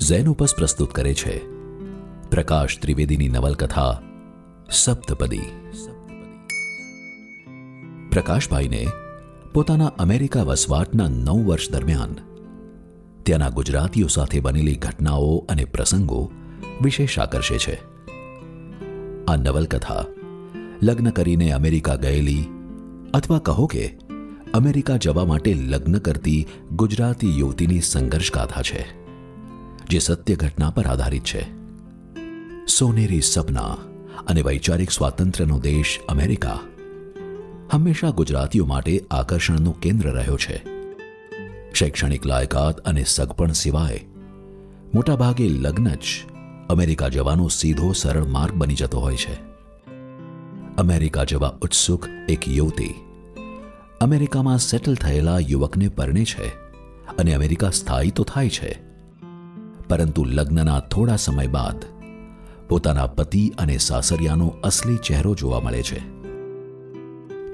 Xenopus પ્રસ્તુત કરે છે. પ્રકાશ ત્રિવેદીની નવલકથા સપ્તપદી. પ્રકાશભાઈને પોતાના અમેરિકા વસવાટના નવ વર્ષ દરમિયાન ત્યાંના ગુજરાતીઓ સાથે બનેલી ઘટનાઓ અને પ્રસંગો વિશેષ આકર્ષે છે. આ નવલકથા લગ્ન કરીને અમેરિકા ગયેલી અથવા કહો કે અમેરિકા જવા માટે લગ્ન કરતી ગુજરાતી યુવતીની સંઘર્ષ ગાથા છે. જે સત્ય ઘટના પર આધારિત છે. સોનેરી સપના અને વૈચારિક સ્વાતંત્ર્યનો દેશ અમેરિકા હંમેશા ગુજરાતીઓ માટે આકર્ષણનું કેન્દ્ર રહ્યો છે. શૈક્ષણિક લાયકાત અને સગપણ સિવાય મોટાભાગે લગ્ન જ અમેરિકા જવાનો સીધો સરળ માર્ગ બની જતો હોય છે. અમેરિકા જવા ઉત્સુક એક યુવતી અમેરિકામાં સેટલ થયેલા યુવકને પરણે છે અને અમેરિકા સ્થાયી તો થાય છે. પરંતુ લગ્નના થોડા સમય બાદ પોતાના પતિ અને સાસરિયાનો અસલી ચહેરો જોવા મળે છે.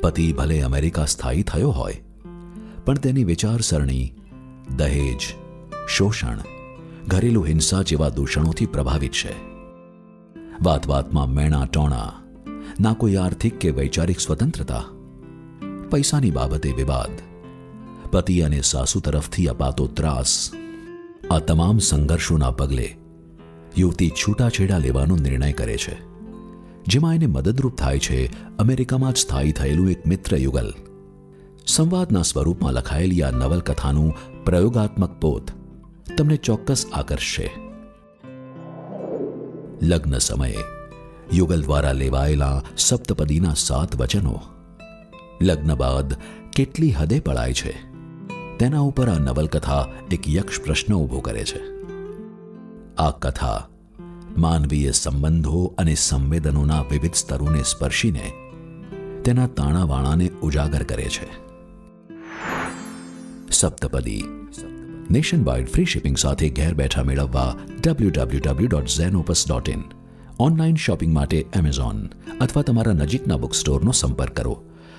પતિ ભલે અમેરિકા સ્થાયી થયો હોય, પણ તેની વિચારસરણી, દહેજ, શોષણ, ઘરેલું હિંસા જેવા દૂષણોથી પ્રભાવિત છે. વાત વાતમાં મેણા ટોણા, ના કોઈ આર્થિક કે વૈચારિક સ્વતંત્રતા, પૈસાની બાબતે વિવાદ, પતિ અને સાસુ તરફથી અપાતો ત્રાસ આ તમામ સંઘર્ષોના પગલે યુવતી છૂટાછેડા લેવાનો નિર્ણય કરે છે, જેમાં એને મદદરૂપ થાય છે અમેરિકામાં જ સ્થાયી થયેલું એક મિત્ર યુગલ. સંવાદના સ્વરૂપમાં લખાયેલી આ નવલકથાનું પ્રયોગાત્મક પોત તમને ચોક્કસ આકર્ષશે. લગ્ન સમયે યુગલ દ્વારા લેવાયેલા સપ્તપદીના સાત વચનો લગ્ન બાદ કેટલી હદે પળાય છે? તેના ઉપર આ નવલકથા એક યક્ષ પ્રશ્ન ઊભો કરે છે. આ કથા માનવીય સંબંધો અને સંવેદનોના વિવિધ સ્તરોને સ્પર્શીને તેના તાણાવાણાને ઉજાગર કરે છે. Saptapadi nation wide free shipping સાથે ઘેર બેઠા મેળવવા W W W dot Zenopus dot in online shopping માટે એમેઝોન અથવા તમારા નજીકના બુક સ્ટોરનો સંપર્ક કરો.